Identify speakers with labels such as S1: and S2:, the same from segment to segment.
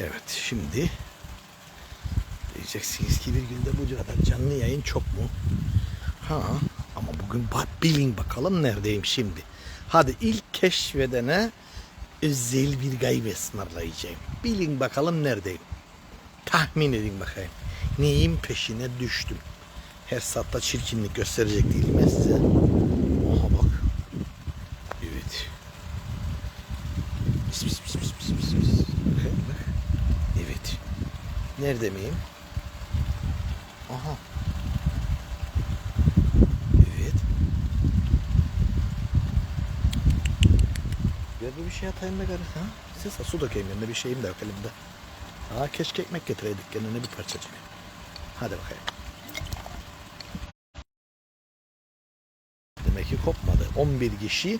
S1: Evet şimdi diyeceksiniz ki bir günde bu kadar canlı yayın çok mu? Ha ama bugün bilin bakalım neredeyim şimdi. Hadi ilk keşfedene özel bir gaybe ısmarlayacağım. Bilin bakalım neredeyim. Tahmin edin bakayım. Neyin peşine düştüm. Her saatte çirkinlik gösterecek değilim size. Nerede miyim? Aha. Evet. Yerde bir şey atayım da garip ha. Siz su dökeyim yanına bir şeyim de yok elimde. Aa keşke ekmek getireydik kendine bir parçacık. Hadi bakayım. Demek ki kopmadı. 11 kişi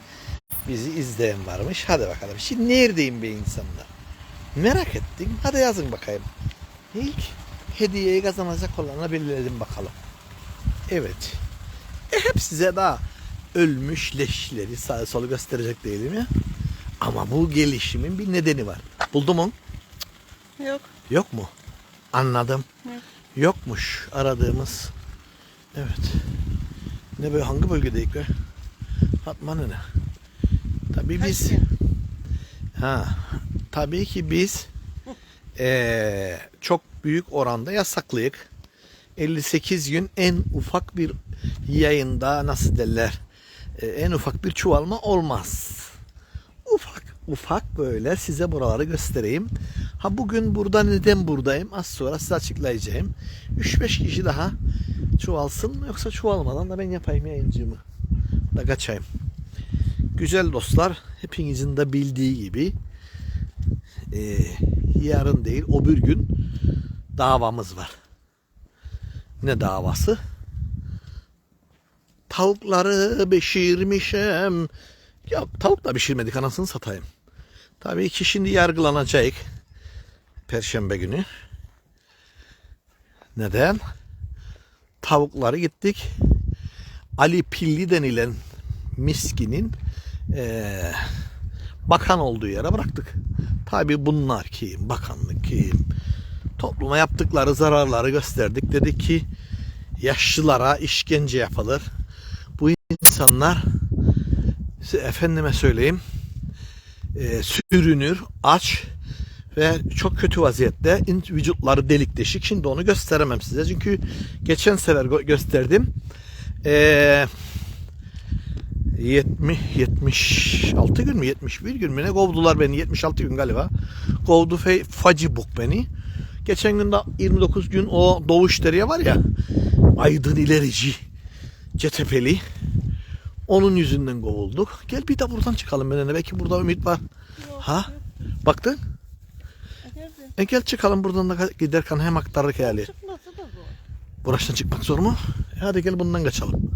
S1: bizi izleyen varmış. Hadi bakalım. Şimdi neredeyim be insanlar? Merak ettim. Hadi yazın bakayım. İlk hediyeyi kazanacak olanı belirledim bakalım. Evet. E hep size daha ölmüş leşleri sağa sola gösterecek değilim ya. Ama bu gelişimin bir nedeni var. Buldum mu?
S2: Yok.
S1: Yok mu? Anladım.
S2: Yok.
S1: Yokmuş aradığımız. Evet. Ne böyle hangi bölgedeyik be? Fatma ne? Tabii biz ha tabii ki biz eee, çok büyük oranda yasaklıyık. 58 gün en ufak bir yayında nasıl derler e, en ufak bir çuvalma olmaz. Ufak ufak böyle size buraları göstereyim. Ha bugün burada neden buradayım az sonra size açıklayacağım. 3-5 kişi daha çuvalsın mı yoksa çuvalmadan da ben yapayım yayıncımı. Da kaçayım. Güzel dostlar hepinizin de bildiği gibi e, yarın değil o bir gün davamız var. Ne davası? Tavukları pişirmişim. Ya tavuk da pişirmedik anasını satayım. Tabii ki şimdi yargılanacak. Perşembe günü. Neden? Tavukları gittik. Ali Pilli denilen miskinin eee, bakan olduğu yere bıraktık. Tabii bunlar kim? Bakanlık kim? Topluma yaptıkları zararları gösterdik. Dedik ki yaşlılara işkence yapılır. Bu insanlar efendime söyleyeyim e, sürünür, aç ve çok kötü vaziyette vücutları delik deşik. Şimdi onu gösteremem size çünkü geçen sefer gö- gösterdim. E, 70 76 gün mü 71 gün mü ne kovdular beni 76 gün galiba. Kovdu fe, Facibuk beni. Geçen gün de 29 gün o doğuş deriye var ya Aydın ilerici Cetepeli onun yüzünden kovulduk. Gel bir de buradan çıkalım benimle. Belki burada ümit var. Ha? Baktın?
S2: Nerede?
S1: E gel çıkalım buradan da giderken hem
S2: da zor.
S1: Burasından çıkmak zor mu? E hadi gel bundan kaçalım.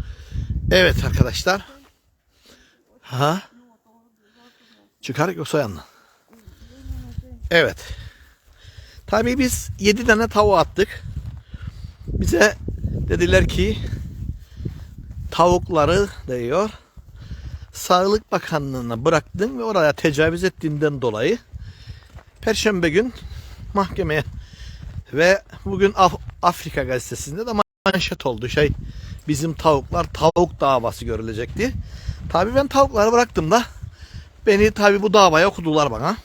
S1: Evet arkadaşlar. Ha? Çıkarık yoksa yanına. Evet. Tabii biz 7 tane tavuğu attık. Bize dediler ki tavukları diyor Sağlık Bakanlığı'na bıraktın ve oraya tecavüz ettiğinden dolayı Perşembe gün mahkemeye ve bugün Af- Afrika gazetesinde de manşet oldu şey bizim tavuklar tavuk davası görülecekti. Tabi ben tavukları bıraktım da beni tabi bu davaya okudular bana.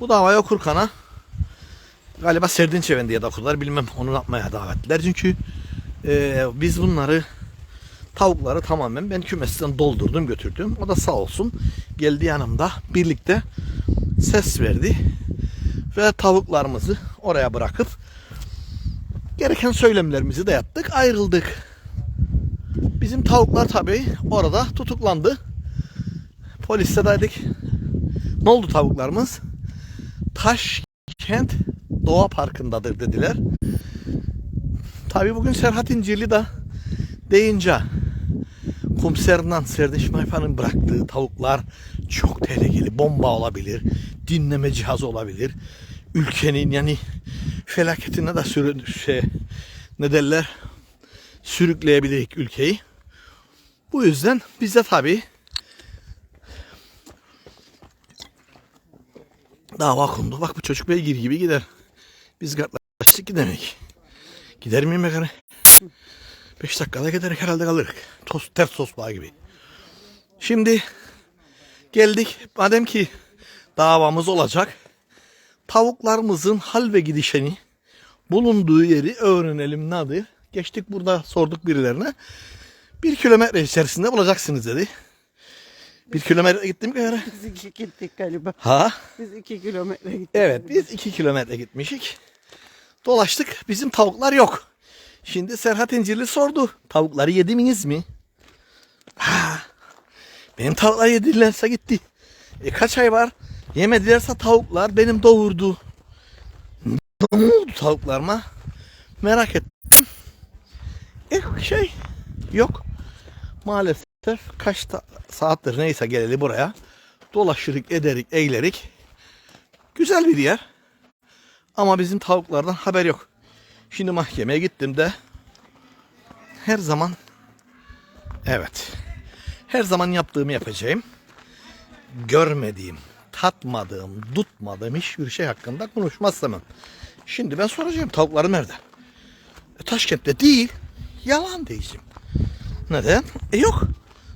S1: Bu davaya okurkana galiba Serdinç Efendi'ye de okudular bilmem onu yapmaya davetliler. Çünkü e, biz bunları tavukları tamamen ben kümesten doldurdum götürdüm. O da sağ olsun geldi yanımda birlikte ses verdi ve tavuklarımızı oraya bırakıp gereken söylemlerimizi de yaptık ayrıldık. Bizim tavuklar tabii orada tutuklandı. Poliste dedik. Ne oldu tavuklarımız? Taşkent Doğa Parkı'ndadır dediler. Tabii bugün Serhat İncirli de deyince Kumser'den Serdeş Mayfan'ın bıraktığı tavuklar çok tehlikeli. Bomba olabilir, dinleme cihazı olabilir. Ülkenin yani felaketine de sürü, şey, ne derler sürükleyebilir ülkeyi. Bu yüzden biz de tabii Dava kondu. Bak bu çocuk beygir gibi gider. Biz kartlaştık gidemek. Gider miyim be karı? Beş dakikada giderek herhalde kalırız. Toz, ters tosbağa gibi. Şimdi geldik. Madem ki davamız olacak. Tavuklarımızın hal ve gidişeni bulunduğu yeri öğrenelim nedir? Geçtik burada sorduk birilerine. Bir kilometre içerisinde bulacaksınız dedi. Bir kilometre gittim kayara?
S2: Biz iki gittik galiba.
S1: Ha?
S2: Biz iki kilometre gittik.
S1: Evet biz 2 kilometre gitmişik. Dolaştık. Bizim tavuklar yok. Şimdi Serhat İncirli sordu. Tavukları yediniz mi? Ha. Benim tavuklar yedilerse gitti. E kaç ay var? Yemedilerse tavuklar benim doğurdu. Ne oldu tavuklarıma? Merak ettim. E şey yok. Maalesef kaç saattir neyse geleli buraya. Dolaşırık, ederik, eylerik. Güzel bir yer. Ama bizim tavuklardan haber yok. Şimdi mahkemeye gittim de her zaman evet her zaman yaptığımı yapacağım. Görmediğim, tatmadığım, tutmadığım hiçbir şey hakkında konuşmazsam. Şimdi ben soracağım tavuklarım nerede? E, Taşkent'te değil. Yalan diyeceğim. Neden? E yok.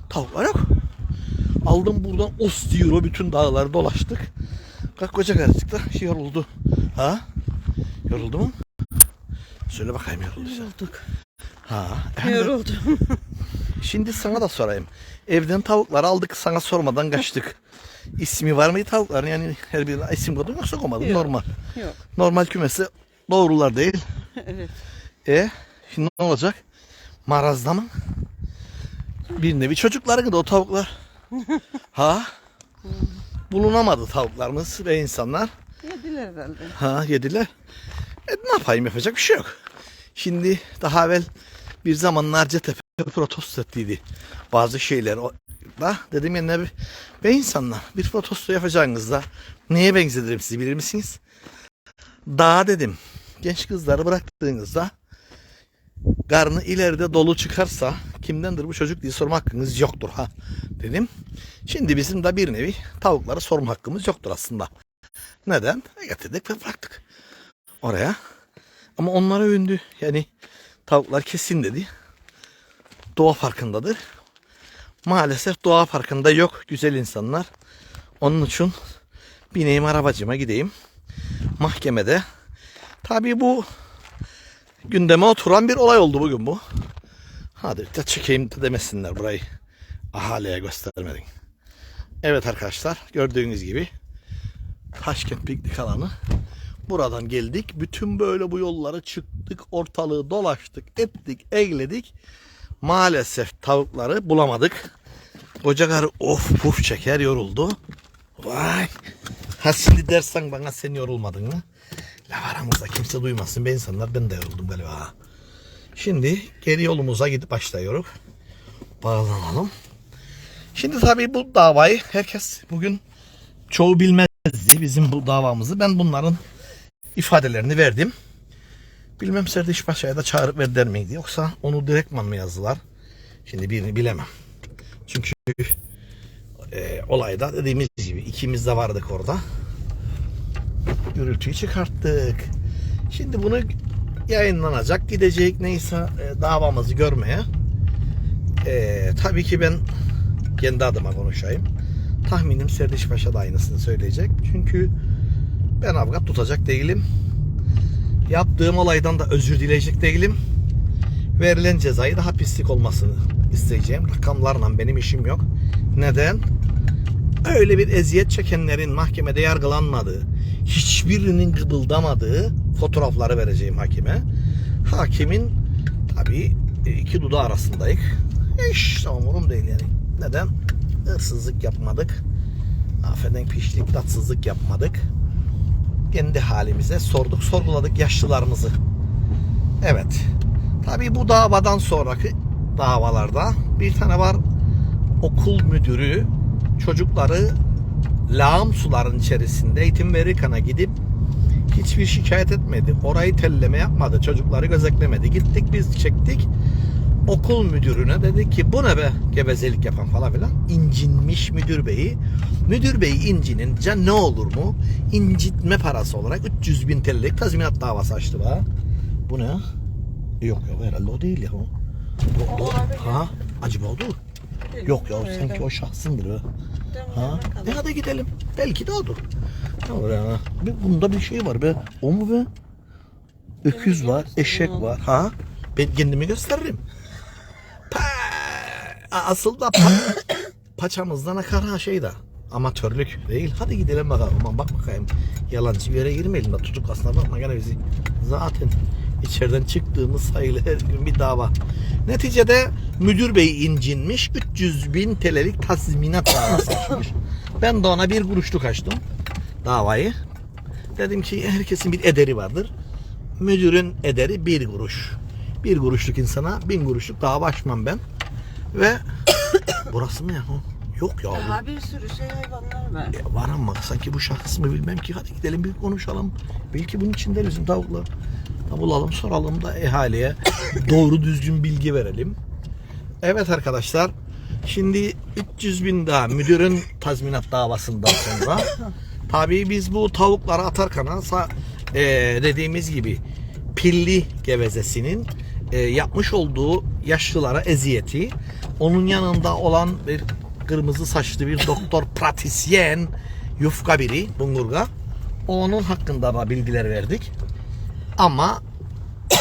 S1: Tavuklar yok. Aldım buradan os diyor bütün dağları dolaştık. Kalk koca karıcık da şey yoruldu. Ha? Yoruldu mu? Söyle bakayım yoruldu.
S2: Yorulduk.
S1: Ha. de-
S2: Yoruldum.
S1: Şimdi sana da sorayım. Evden tavuklar aldık sana sormadan kaçtık. İsmi var mıydı tavukların? Yani her birine isim koydun yoksa koymadın
S2: Yok.
S1: normal.
S2: Yok.
S1: Normal kümesi doğrular değil.
S2: evet.
S1: E şimdi ne olacak? Marazda mı? Bir nevi çocukların da o tavuklar. ha? Bulunamadı tavuklarımız ve insanlar.
S2: Yediler herhalde.
S1: Ha yediler. E, ne yapayım yapacak bir şey yok. Şimdi daha evvel bir zamanlar Cetepe protesto ettiydi. Bazı şeyler o- da dedim ya ne ve insanlar bir protesto yapacağınızda neye benzetirim sizi bilir misiniz? Dağa dedim. Genç kızları bıraktığınızda karnı ileride dolu çıkarsa kimdendir bu çocuk diye sorma hakkınız yoktur ha dedim. Şimdi bizim de bir nevi tavukları sorma hakkımız yoktur aslında. Neden? E, Getirdik ve bıraktık oraya. Ama onlara övündü. Yani tavuklar kesin dedi. Doğa farkındadır. Maalesef doğa farkında yok güzel insanlar. Onun için bineyim arabacıma gideyim. Mahkemede. Tabii bu gündeme oturan bir olay oldu bugün bu. Hadi de çekeyim de demesinler burayı. Ahaliye göstermedin. Evet arkadaşlar gördüğünüz gibi Taşkent piknik alanı. Buradan geldik. Bütün böyle bu yollara çıktık. Ortalığı dolaştık. Ettik. Eyledik. Maalesef tavukları bulamadık. Koca karı of puf çeker yoruldu. Vay. Ha şimdi dersen bana sen yorulmadın mı? La aramızda kimse duymasın. Ben insanlar ben de yoruldum galiba. Şimdi geri yolumuza gidip başlıyoruz. Bağlanalım. Şimdi tabii bu davayı herkes bugün çoğu bilmezdi bizim bu davamızı. Ben bunların ifadelerini verdim. Bilmem Serdiş Paşa'ya da çağırıp verdiler miydi yoksa onu direktman mı yazdılar? Şimdi birini bilemem. Çünkü e, olayda dediğimiz gibi ikimiz de vardık orada. Gürültüyü çıkarttık. Şimdi bunu yayınlanacak gidecek neyse e, davamızı görmeye. E, tabii ki ben kendi adıma konuşayım. Tahminim Serdiş Paşa da aynısını söyleyecek. Çünkü ben avukat tutacak değilim. Yaptığım olaydan da özür dileyecek değilim. Verilen cezayı da hapislik olmasını isteyeceğim. Rakamlarla benim işim yok. Neden? Öyle bir eziyet çekenlerin mahkemede yargılanmadığı, hiçbirinin kıpıldamadığı fotoğrafları vereceğim hakime. Hakimin tabii iki dudağı arasındayız. Hiç umurum değil yani. Neden? Hırsızlık yapmadık. Affedin pişlik, tatsızlık yapmadık. Kendi halimize sorduk, sorguladık yaşlılarımızı. Evet. Tabii bu davadan sonraki davalarda bir tane var okul müdürü çocukları lağım suların içerisinde eğitim verirken gidip hiçbir şikayet etmedi. Orayı telleme yapmadı. Çocukları gözetlemedi. Gittik biz çektik. okul müdürüne dedi ki bu ne be gevezelik yapan falan filan. İncinmiş müdür beyi. Müdür bey incinince ne olur mu? İncitme parası olarak 300 bin TL'lik tazminat davası açtı bana. Bu ne? Yok yok herhalde o değil ya. O, o, o- ha? Acaba oldu? Yok ya sanki o şahsındır o. Ha? E hadi gidelim. Belki de odur. Ne olur ya? Bir- Bunda bir şey var be. O mu be? Öküz var, eşek var. Ha? Ben kendimi gösteririm. Pa! Asıl da pa- paçamızdan akar ha şey de. Amatörlük değil. Hadi gidelim bakalım. Aman bak bakayım. Yalancı bir yere girmeyelim de tutuk aslına bakma gene bizi. Zaten içeriden çıktığımız sayılı her gün bir dava. Neticede müdür bey incinmiş. 300 bin TL'lik tazminat davası açmış. Ben de ona bir kuruşluk açtım davayı. Dedim ki herkesin bir ederi vardır. Müdürün ederi bir kuruş. Bir kuruşluk insana bin kuruşluk dava açmam ben. Ve burası mı ya? Yok ya.
S2: Daha bir sürü şey hayvanlar var.
S1: ya var ama sanki bu şahıs mı bilmem ki. Hadi gidelim bir konuşalım. Belki bunun içinde bizim tavuklar. Da bulalım soralım da ehaliye doğru düzgün bilgi verelim. Evet arkadaşlar. Şimdi 300 bin daha müdürün tazminat davasından sonra tabii biz bu tavukları atarken e, dediğimiz gibi pilli gevezesinin e, yapmış olduğu yaşlılara eziyeti onun yanında olan bir kırmızı saçlı bir doktor pratisyen yufka biri Bungurga onun hakkında da bilgiler verdik ama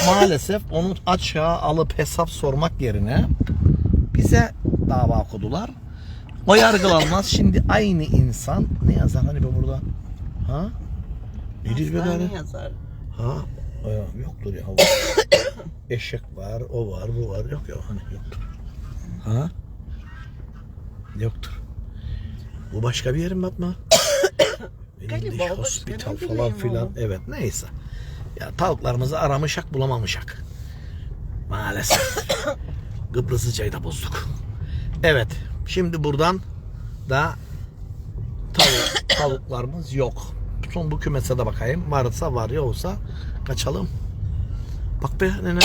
S1: maalesef onu açığa alıp hesap sormak yerine bize dava okudular. O yargılanmaz. Şimdi aynı insan ne yazar hani be burada? Ha? Nedir be gari?
S2: yazar.
S1: Ha? Ee, yoktur ya. Eşek var, o var, bu var. Yok yok hani yoktur. Ha? Yoktur. Bu başka bir yerim. Benim
S2: Galiba başka,
S1: hospital
S2: ne
S1: falan filan. Evet neyse. Ya tavuklarımızı aramışak bulamamışak. Maalesef. Kıbrıs'ı çayda bozduk. Evet. Şimdi buradan da tavuk, tavuklarımız yok. Son bu kümese de bakayım. Varsa var yoksa kaçalım. Bak be nene.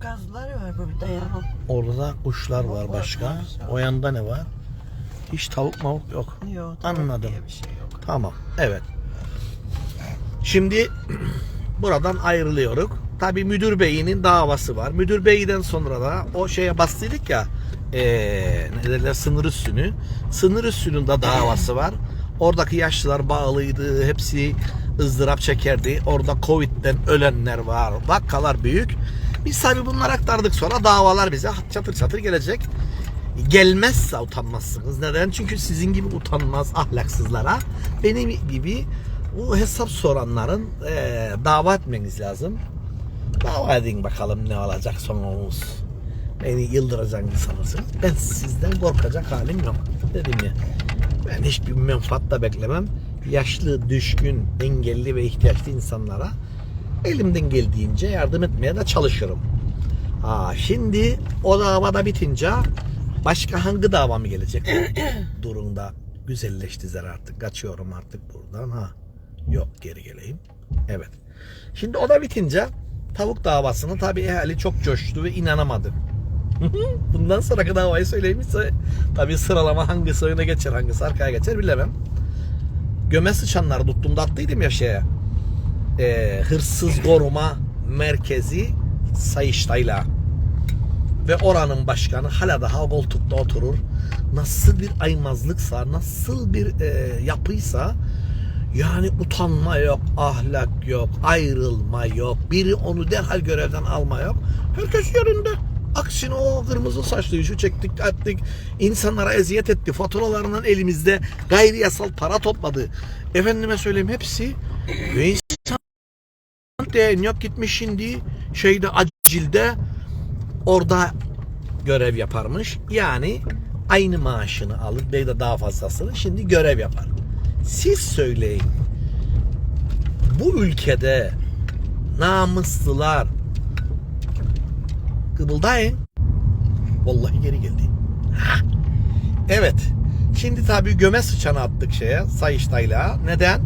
S2: Gazlar var burada ya.
S1: Orada da kuşlar var başka. O yanda ne var? Hiç tavuk mavuk yok.
S2: Yok, tavuk
S1: Anladım.
S2: şey yok.
S1: Tamam. Evet. Şimdi buradan ayrılıyoruz. Tabi müdür beyinin davası var. Müdür beyden sonra da o şeye bastıydık ya eee ne derler sınır üstünü. Sınır üstünün de davası var. Oradaki yaşlılar bağlıydı. Hepsi ızdırap çekerdi. Orada Covid'den ölenler var. Vakalar büyük. Biz tabi bunları aktardık sonra davalar bize çatır çatır gelecek gelmezse utanmazsınız. Neden? Çünkü sizin gibi utanmaz ahlaksızlara benim gibi bu hesap soranların eee dava etmeniz lazım. Dava edin bakalım ne olacak sonumuz. Beni yıldıracaksınız sanırsınız. Ben sizden korkacak halim yok. Dedim ya. Ben hiçbir menfaat da beklemem. Yaşlı, düşkün, engelli ve ihtiyaçlı insanlara elimden geldiğince yardım etmeye de çalışırım. Ha, şimdi o davada bitince başka hangi dava mı gelecek? Durumda güzelleştiler artık. Kaçıyorum artık buradan. Ha. Yok geri geleyim. Evet. Şimdi o da bitince tavuk davasını tabii ehali çok coştu ve inanamadı. Bundan sonraki davayı söyleyeyimse tabii sıralama hangisi öne geçer hangisi arkaya geçer bilemem. Göme sıçanları tuttuğumda attıydım ya şeye. Ee, hırsız koruma merkezi Sayıştay'la ve oranın başkanı hala daha koltukta oturur. Nasıl bir aymazlıksa, nasıl bir e, yapıysa yani utanma yok, ahlak yok, ayrılma yok. Biri onu derhal görevden alma yok. Herkes yerinde. Aksine o kırmızı saçlı şu çektik ettik. insanlara eziyet etti. Faturalarından elimizde gayri yasal para topladı. Efendime söyleyeyim hepsi ve insan de yok gitmiş şimdi şeyde acilde orada görev yaparmış. Yani aynı maaşını alır belki de daha fazlasını şimdi görev yapar. Siz söyleyin. Bu ülkede namuslular kıbıldayın. Vallahi geri geldi. Evet. Şimdi tabii göme sıçanı attık şeye Sayıştay'la. Neden?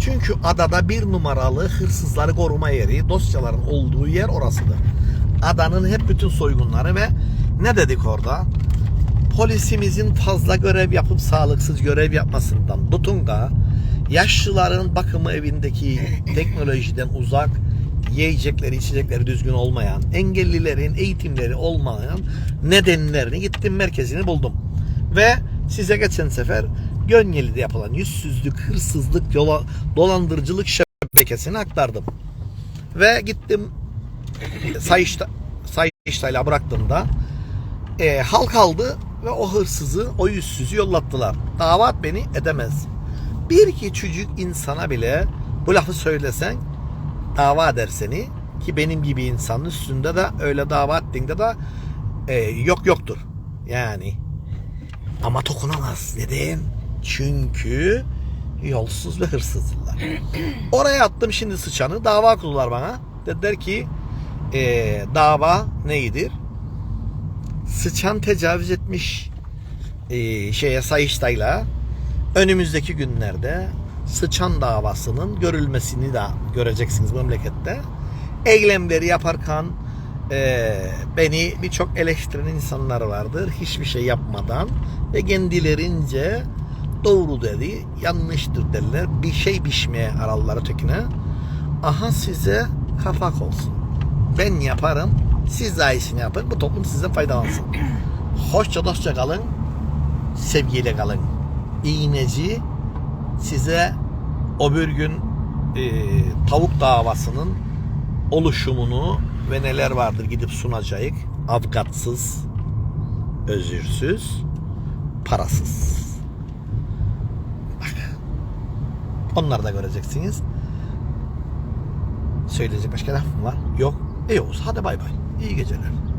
S1: Çünkü adada bir numaralı hırsızları koruma yeri, dosyaların olduğu yer orasıdır. adanın hep bütün soygunları ve ne dedik orada? Polisimizin fazla görev yapıp sağlıksız görev yapmasından tutun da yaşlıların bakımı evindeki teknolojiden uzak yiyecekleri içecekleri düzgün olmayan engellilerin eğitimleri olmayan nedenlerini gittim merkezini buldum. Ve size geçen sefer Gönyeli'de yapılan yüzsüzlük, hırsızlık, yola, dolandırıcılık şebekesini aktardım. Ve gittim Sayışta, Sayıştay'la bıraktığımda e, halk aldı ve o hırsızı, o yüzsüzü yollattılar. Davat beni edemez. Bir küçücük insana bile bu lafı söylesen dava eder seni ki benim gibi insanın üstünde de öyle dava ettiğinde de e, yok yoktur. Yani ama dokunamaz. Neden? Çünkü yolsuz ve hırsızdılar. Oraya attım şimdi sıçanı. Dava kurdular bana. Dediler ki e, dava neydir? Sıçan tecavüz etmiş e, şeye Sayıştay'la önümüzdeki günlerde sıçan davasının görülmesini de göreceksiniz memlekette. Eylemleri yaparken e, beni birçok eleştiren insanlar vardır. Hiçbir şey yapmadan ve kendilerince doğru dedi, yanlıştır derler. Bir şey biçmeye aralları töküne. Aha size kafak olsun. Ben yaparım, siz de iyisini yapın. Bu toplum size faydalansın. Hoşça dostça kalın, sevgiyle kalın. İğneci size o bir gün e, tavuk davasının oluşumunu ve neler vardır gidip sunacak. Avgatsız, özürsüz, parasız. Bak. Onları da göreceksiniz. Söyleyecek başka laf mı var? Yok. İyi olsun. Hadi bay bay. İyi geceler.